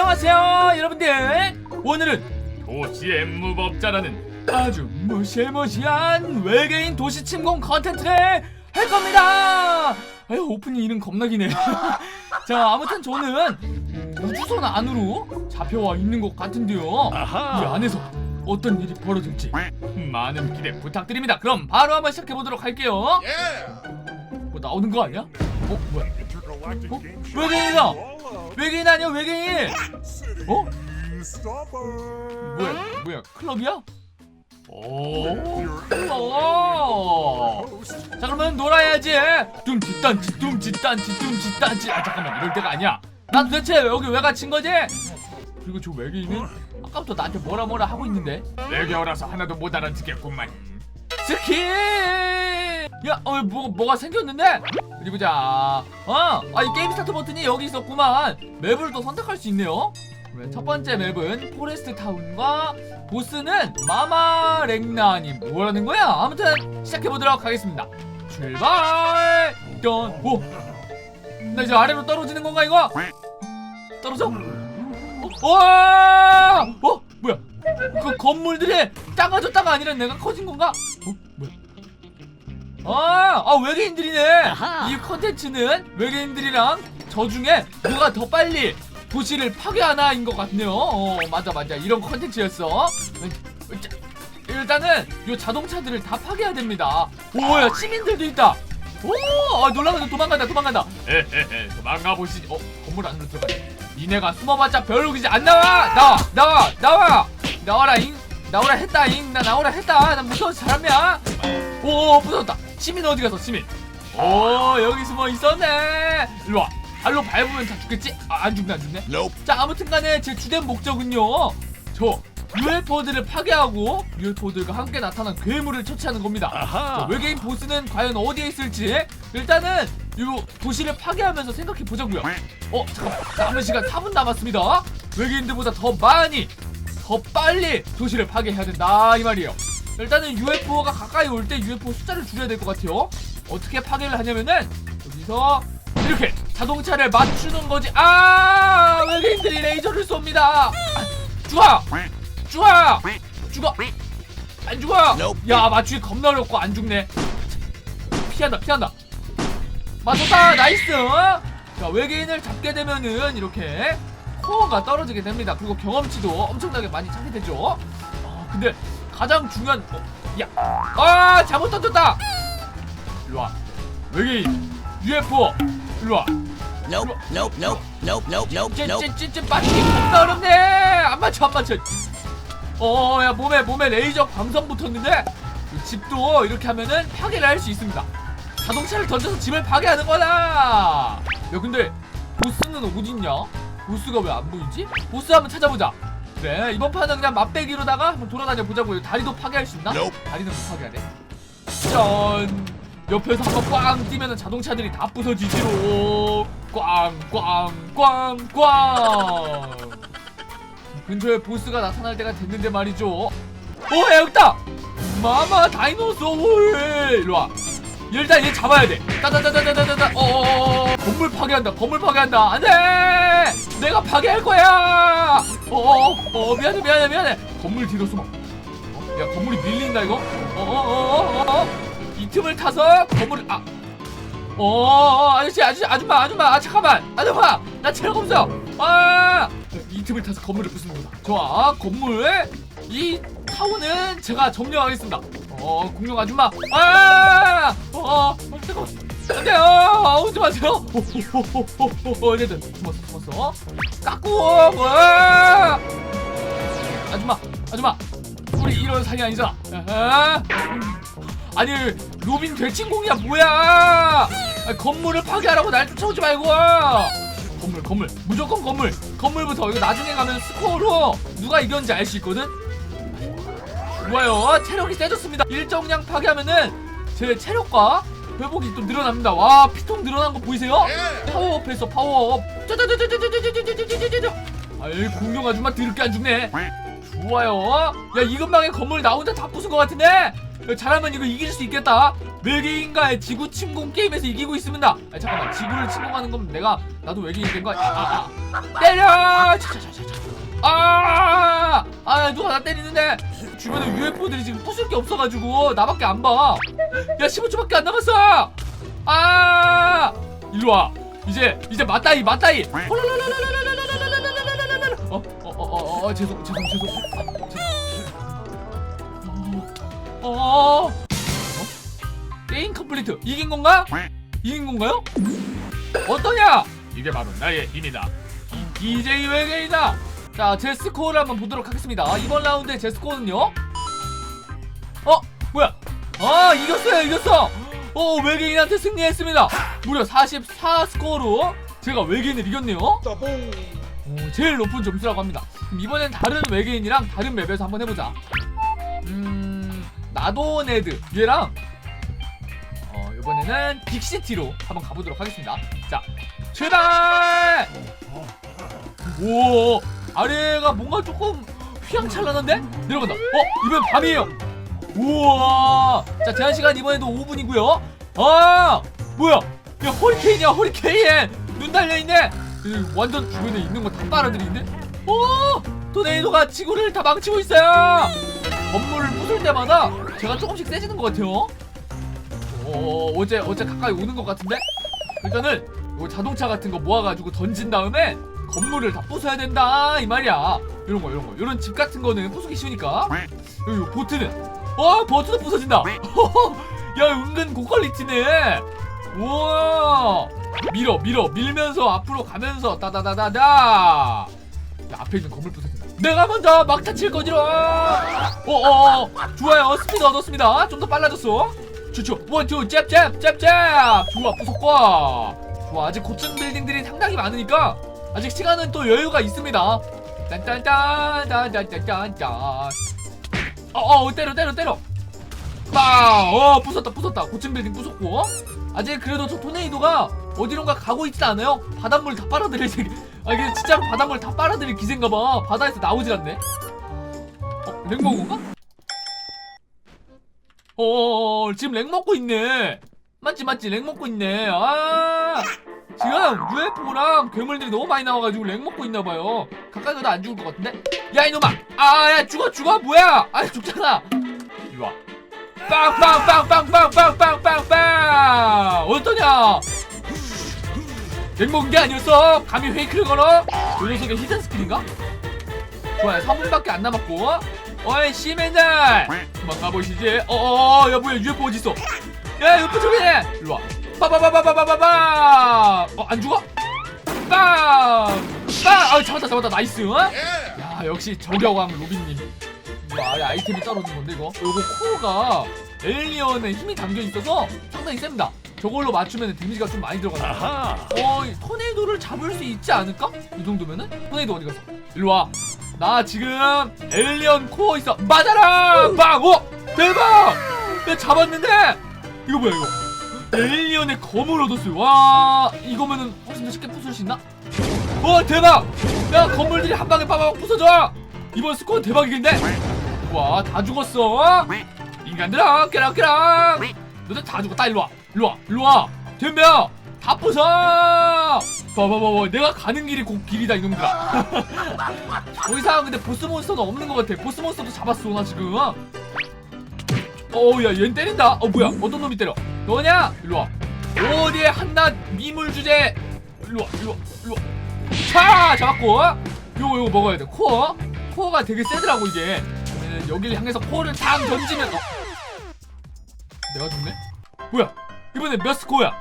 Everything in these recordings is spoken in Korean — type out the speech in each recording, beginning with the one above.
안녕하세요 여러분들. 오늘은 도시의 무법자라는 아주 무시무시한 외계인 도시 침공 컨텐츠를 할 겁니다. 아유 오프닝 이름 겁나기네. 자 아무튼 저는 음, 우주선 안으로 잡혀와 있는 것 같은데요. 이 안에서 어떤 일이 벌어질지 많은 기대 부탁드립니다. 그럼 바로 한번 시작해보도록 할게요. 뭐 나오는 거 아니야? 어 뭐야 어? 외계인이다! 외계인 아니야 외계인! 어? 뭐야 뭐야 클럽이야? 오 클럽 자 그러면 놀아야지. 둠짓단지 둠짓단지 둠짓단지. 아 잠깐만 이럴 때가 아니야. 난 도대체 여기 왜 갇힌 거지? 그리고 저 외계인은 아까부터 나한테 뭐라 뭐라 하고 있는데? 외계어라서 하나도 못 알아듣겠구만. 스키 야, 어, 뭐, 뭐가 생겼는데? 어디 보자. 어, 아, 이 게임 스타트 버튼이 여기 있었구만. 맵을 또 선택할 수 있네요. 첫 번째 맵은 포레스트 타운과 보스는 마마 랭나니 뭐라는 거야? 아무튼 시작해보도록 하겠습니다. 출발! 짠, 오! 나 이제 아래로 떨어지는 건가, 이거? 떨어져? 어, 와! 어, 뭐야? 그 건물들이 작아졌다가 아니라 내가 커진 건가? 어, 뭐야? 아, 아 외계인들이네. 아하. 이 컨텐츠는 외계인들이랑 저 중에 누가 더 빨리 도시를 파괴하나인 것 같네요. 어, 맞아, 맞아. 이런 컨텐츠였어. 자, 일단은 이 자동차들을 다 파괴해야 됩니다. 오야 시민들도 있다. 오, 아, 놀라면서 도망간다, 도망간다. 에헤헤, 도망가 보시지. 어, 건물 안으로 들어가네. 니네가 숨어봤자 별로기지 안 나와. 나와, 나와, 나와, 나와라 잉. 나오라 했다 잉. 나 나오라 했다. 난 무서워서 사람이야. 오, 부서졌다. 시민 어디 갔어, 시민? 오, 여기 숨어 있었네. 일로 와. 발로 밟으면 다 죽겠지? 아, 안 죽네, 안 죽네. 자, 아무튼간에 제 주된 목적은요. 저 UFO들을 파괴하고 UFO들과 함께 나타난 괴물을 처치하는 겁니다. 자, 외계인 보스는 과연 어디에 있을지 일단은 이 도시를 파괴하면서 생각해 보자고요. 어, 잠깐 남은 시간 4분 남았습니다. 외계인들보다 더 많이, 더 빨리 도시를 파괴해야 된다 이 말이에요. 일단은 UFO가 가까이 올 때 UFO 숫자를 줄여야 될 것 같아요. 어떻게 파괴를 하냐면은 여기서 이렇게 자동차를 맞추는 거지. 아 외계인들이 레이저를 쏩니다. 아, 죽어, 죽어, 죽어, 안 죽어. 야 맞추기 겁나 어렵고 안 죽네. 피한다, 피한다. 맞췄다, 나이스. 자 외계인을 잡게 되면은 이렇게 코어가 떨어지게 됩니다. 그리고 경험치도 엄청나게 많이 차게 되죠. 아, 근데 가장 중요한 어, 야, 아 잘못 던졌다. 일로 와. 외계인 UFO 일로 와. Nope, nope, nope, nope, nope, nope, nope. 맞추기 겁나 어렵네. 안 맞춰 안 맞춰. 어, 야 몸에 몸에 레이저 광선 붙었는데 이 집도 이렇게 하면은 파괴를 할 수 있습니다. 자동차를 던져서 집을 파괴하는 거다. 야 근데 보스는 어딨냐? 보스가 왜 안 보이지? 보스 한번 찾아보자. 그래 이번 판은 그냥 맛배기로다가 한번 돌아다녀 보자고요. 다리도 파괴할 수 있나? 다리는 못 파괴하네. 짠. 옆에서 한번 꽝 뛰면은 자동차들이 다 부서지지로. 꽝꽝꽝꽝. 근처에 보스가 나타날 때가 됐는데 말이죠. 오, 야, 여기다! 마마 다이노소울! 일로 와. 일단 얘 잡아야 돼. 따다다다다다다. 어어어. 건물 파괴한다. 건물 파괴한다. 안 돼! 내가 파괴할 거야! 어어어. 어, 미안해, 미안해, 미안해. 건물 뒤로 숨어. 어? 야, 건물이 밀린다, 이거? 어어어어어. 이 틈을 타서 건물을, 아. 어, 아저씨, 아저씨, 아줌마, 아줌마, 아, 잠깐만, 아줌마, 나 체력 없어. 아, 이 틈을 타서 건물을 부수는 거다. 좋아, 건물, 이 타워는 제가 점령하겠습니다. 어, 공룡 아줌마, 아, 어, 어, 잠깐만, 안돼요, 오지 마세요. 어, 얘들 숨었어, 숨었어. 깎고, 뭐야? 아줌마, 아줌마, 우리 이런 사이 아니잖아. 아하. 아니 로빈 대친공이야 뭐야 아, 건물을 파괴하라고 날 쫓아오지 말고 건물 건물 무조건 건물 건물부터 이거 나중에 가면 스코어로 누가 이겼는지 알 수 있거든 좋아요 체력이 세졌습니다 일정량 파괴하면은 제 체력과 회복이 또 늘어납니다 와 피통 늘어난 거 보이세요? 파워업했어 파워업 짜자자자자자자자자자자자자 아이 공룡 아줌마 드럽게 안 죽네 좋아요 야 이 근방에 건물 나 혼자 다 부순 것 같은데 야, 잘하면 이거 이길 수 있겠다 외계인과의 지구 침공 게임에서 이기고 있습니다 아 잠깐만 지구를 침공하는 건 내가 나도 외계인 된 거야 아, 아, 아. 때려 차차차차차 아, 아 누가 나 때리는데 주변에 UFO들이 지금 부술 게 없어가지고 나밖에 안 봐. 야 15초밖에 안 남았어. 아, 일로 와. 이제 이제 맞다이 맞다이. 어어어어 어 어, 죄송 죄송 죄송. 아, 죄송. 어, 어, 어. 게임 컴플리트 이긴 건가? 이긴 건가요? 어떠냐? 이게 바로 나의 힘이다. 이 DJ 외계이다. 자, 제 스코어를 한번 보도록 하겠습니다. 이번 라운드의 제 스코어는요? 어, 뭐야? 아, 이겼어요, 이겼어. 어, 외계인한테 승리했습니다. 무려 44 스코어로 제가 외계인을 이겼네요. 어, 제일 높은 점수라고 합니다. 그럼 이번엔 다른 외계인이랑 다른 맵에서 한번 해보자. 음, 나도네드 얘랑 어, 이번에는 빅시티로 한번 가보도록 하겠습니다. 자, 출발! 오, 아래가 뭔가 조금 휘황찬란한데? 내려간다. 어, 이번 밤이에요. 우와. 자, 제한 시간 이번에도 5분이고요. 아, 뭐야? 야, 허리케인이야, 허리케인. 눈 달려 있네. 그 완전 주변에 있는 거 다 빨아들이는데? 오, 토네이도가 지구를 다 망치고 있어요. 건물을 부술 때마다 제가 조금씩 세지는 것 같아요. 어, 어제 어제 가까이 오는 것 같은데? 일단은 요 자동차 같은 거 모아가지고 던진 다음에 건물을 다 부숴야 된다 이 말이야. 이런 거 이런 거 이런 집 같은 거는 부수기 쉬우니까. 여기 요 보트는 어 보트도 부서진다. 야 은근 고퀄리티네. 우와 밀어 밀어 밀면서 앞으로 가면서 따다다다다. 야, 앞에 있는 건물 부서진다. 내가 먼저 막타 칠 거지롱. 어어 좋아요 스피드 얻었습니다. 좀 더 빨라졌어. 좋죠. 원투 잽잽 잽잽. 좋아 부속과. 좋아 아직 고층 빌딩들이 상당히 많으니까 아직 시간은 또 여유가 있습니다. 딴딴딴딴딴딴딴. 어어 때려 때려 때려. 빵. 어 부쉈다 부쉈다. 고층 빌딩 부쉈고. 아직 그래도 저 토네이도가 어디론가 가고 있지 않아요? 바닷물 다 빨아들일 생. 아 이게 진짜로 바닷물 다 빨아들일 기세인가봐. 바다에서 나오질 않네. 어 렉 먹은 건가? 어 지금 렉 먹고 있네. 맞지 맞지 렉 먹고 있네. 아 지금 UFO랑 괴물들이 너무 많이 나와가지고 렉 먹고 있나봐요. 가까이 가도 안 죽을 것 같은데? 야 이놈아! 아 야 죽어 죽어 뭐야? 아 죽잖아. 이리 와. 빵빵빵빵빵빵빵빵빵 어떠냐? 렉 먹은 게 아니었어. 감히 페이크를 걸어? 이 녀석의 히든 스킬인가? 좋아요 3분밖에 안 남았고 어이 시맨들 도망가 보시지 어어어 야 뭐야 UFO 어딨어 야 UFO 저기네 일로와 빠바바바바바바바 어 안 죽어? 빵 빵 아 잡았다 잡았다 나이스 어? 야 역시 저격왕 로빈님 와 아이템이 떨어진 건데 이거 요거 코어가 에일리언에 힘이 담겨 있어서 상당히 셉니다 저걸로 맞추면 데미지가 좀 많이 들어간다 어, 이 토네이도를 잡을 수 있지 않을까? 이 정도면은? 토네이도 어디 갔어? 일로 와. 나 지금 에일리언 코어 있어. 맞아라! 빵! 오! 대박! 야, 잡았는데? 이거 뭐야, 이거? 에일리언의 검을 얻었어요. 와, 이거면은 훨씬 더 쉽게 부술 수 있나? 와, 대박! 야, 건물들이 한 방에 빠바박 부서져! 이번 스코어 대박이긴데? 와, 다 죽었어. 인간들아, 깨락깨락! 너들 다 죽었다, 일로 와. 일로 와, 일로 와. 덤벼! 다 부숴! 봐봐봐봐 내가 가는 길이 곧 길이다 이놈들아 더 이상 근데 보스 몬스터는 없는 것 같아 보스 몬스터도 잡았어 나 지금 어우야 얜 때린다. 어 뭐야? 어떤 놈이 때려? 너냐? 일로와. 어디에 한낱 미물 주제? 일로와 일로와 일로와. 차! 잡았고 요거 요거 먹어야 돼. 코어? 코어가 되게 세더라고 이게. 그러면은 여기를 향해서 코어를 당 던지면 어? 내가 죽네? 뭐야? 이번엔 몇 스코어야?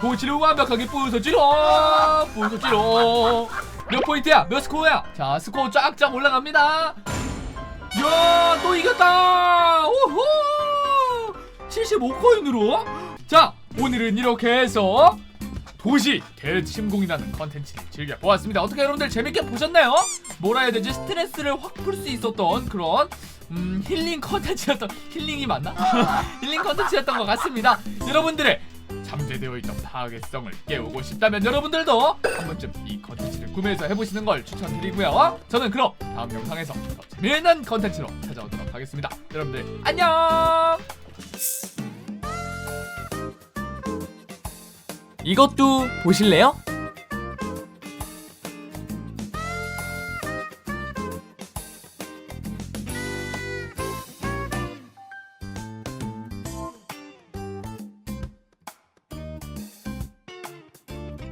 고치를 완벽하게 부서지러! 부서지러! 몇 포인트야? 몇 스코어야? 자 스코어 쫙쫙 올라갑니다 야 또 이겼다! 우후! 75코인으로! 자 오늘은 이렇게 해서 도시 대침공이라는 컨텐츠를 즐겨보았습니다. 어떻게 여러분들 재밌게 보셨나요? 뭐라 해야 되지? 스트레스를 확 풀 수 있었던 그런 음 힐링 컨텐츠였던 힐링이 맞나? 힐링 컨텐츠였던 것 같습니다. 여러분들의 잠재되어 있던 파괴성을 깨우고 싶다면 여러분들도 한 번쯤 이 컨텐츠를 구매해서 해보시는 걸 추천드리고요. 저는 그럼 다음 영상에서 더 재미있는 컨텐츠로 찾아오도록 하겠습니다. 여러분들 안녕. 이것도 보실래요?